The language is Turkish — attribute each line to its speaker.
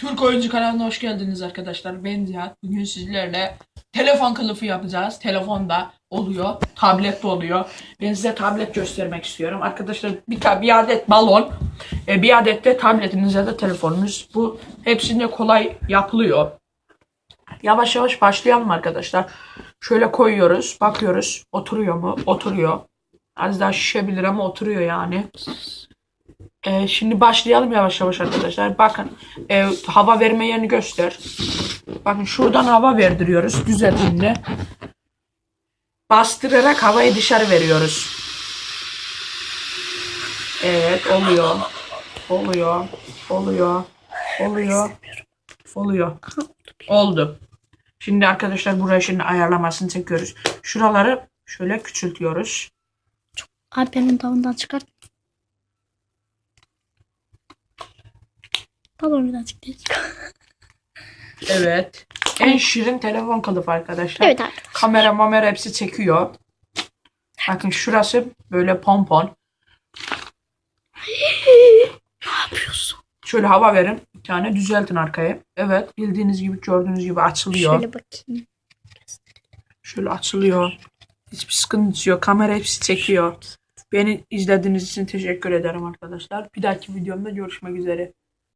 Speaker 1: Türk Oyuncu kanalına hoş geldiniz arkadaşlar. Ben Cihat. Bugün sizlerle telefon kılıfı yapacağız. Telefonda oluyor, tablet de oluyor. Ben size tablet göstermek istiyorum. Arkadaşlar bir, bir adet balon, e, bir adet de tabletiniz ya da telefonunuz. Bu hepsinde kolay yapılıyor. Yavaş yavaş başlayalım arkadaşlar. Şöyle koyuyoruz, bakıyoruz. Oturuyor mu? Oturuyor. Az daha şişebilir ama oturuyor yani. Ee, şimdi başlayalım yavaş yavaş arkadaşlar. Bakın e, hava verme yerini göster. Bakın şuradan hava verdiriyoruz düzenli. Bastırarak havayı dışarı veriyoruz. Evet oluyor. Oluyor. Oluyor. Oluyor. Oluyor. Oldu. Şimdi arkadaşlar buraya şimdi ayarlamasını çekiyoruz. Şuraları şöyle küçültüyoruz.
Speaker 2: Abi benim tavından çıkart. Balon birazcık değil.
Speaker 1: Evet. En şirin telefon kılıfı arkadaşlar.
Speaker 2: Evet arkadaşlar.
Speaker 1: Kamera mamera hepsi çekiyor. Bakın şurası böyle pompon.
Speaker 2: Ne yapıyorsun?
Speaker 1: Şöyle hava verin. Bir tane düzeltin arkaya. Evet bildiğiniz gibi gördüğünüz gibi açılıyor. Şöyle,
Speaker 2: Şöyle bakayım.
Speaker 1: açılıyor. Hiçbir sıkıntısı yok. Kamera hepsi çekiyor. Beni izlediğiniz için teşekkür ederim arkadaşlar. Bir dahaki videomda görüşmek üzere.